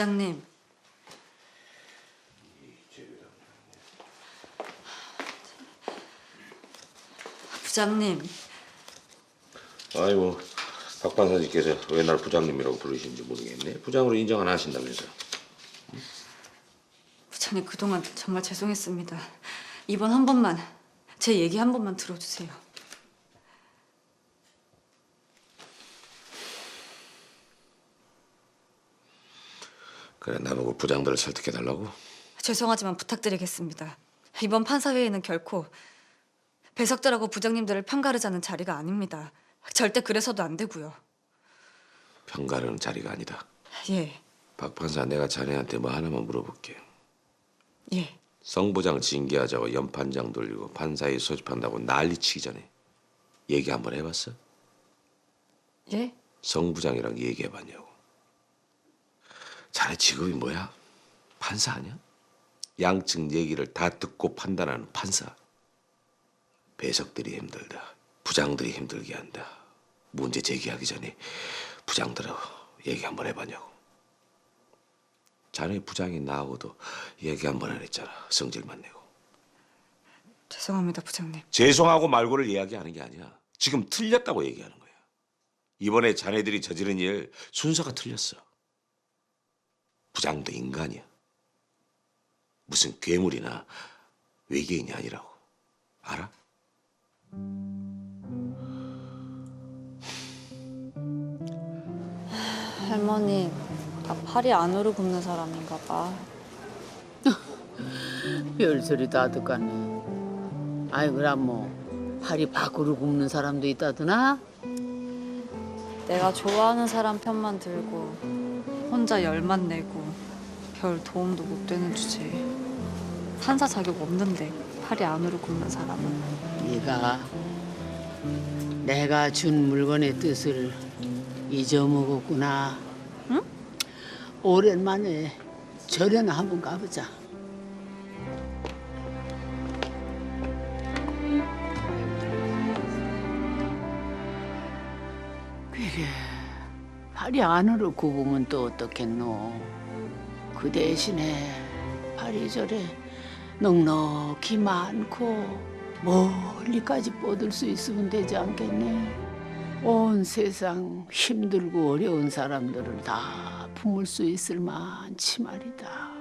부장님. 부장님, 아이고 박 판사님께서 왜 날 부장님이라고 부르시는지 모르겠네. 부장으로 인정 안 하신다면서. 부장님 그동안 정말 죄송했습니다. 이번 한 번만 제 얘기 한 번만 들어주세요. 그래 나보고 부장들을 설득해 달라고. 죄송하지만 부탁드리겠습니다. 이번 판사회의는 결코 배석들하고 부장님들을 편가르자는 자리가 아닙니다. 절대 그래서도 안 되고요. 평가르는 자리가 아니다. 예, 박 판사 내가 자네한테 뭐 하나만 물어볼게. 예. 성부장 징계하자고 연판장 돌리고 판사에 소집한다고 난리치기 전에 얘기 한번 해봤어? 예? 성부장이랑 얘기해봤냐고. 자네 직업이 뭐야? 판사 아니야? 양측 얘기를 다 듣고 판단하는 판사. 배석들이 힘들다. 부장들이 힘들게 한다. 문제 제기하기 전에 부장들하고 얘기 한번 해봤냐고. 자네 부장이 나하고도 얘기 한번 안 했잖아. 성질만 내고. 죄송합니다, 부장님. 죄송하고 말고를 이야기하는 게 아니야. 지금 틀렸다고 얘기하는 거야. 이번에 자네들이 저지른 일 순서가 틀렸어. 부장도 인간이야. 무슨 괴물이나 외계인이 아니라고. 알아? 할머니, 나 팔이 안으로 굽는 사람인가 봐. 별소리 다 듣겠네. 아이 그럼 뭐 팔이 밖으로 굽는 사람도 있다더나? 내가 좋아하는 사람 편만 들고 혼자 열만 내고 별 도움도 못 되는 주제에 판사 자격 없는데 팔이 안으로 굽는 사람은 네가 내가 준 물건의 뜻을 잊어먹었구나. 응? 오랜만에 절에나 한번 가보자. 그게 팔이 안으로 굽으면 또 어떻겠노? 그 대신에 팔이 저래 넉넉히 많고 멀리까지 뻗을 수 있으면 되지 않겠네? 온 세상 힘들고 어려운 사람들을 다 품을 수 있을 만치 말이다.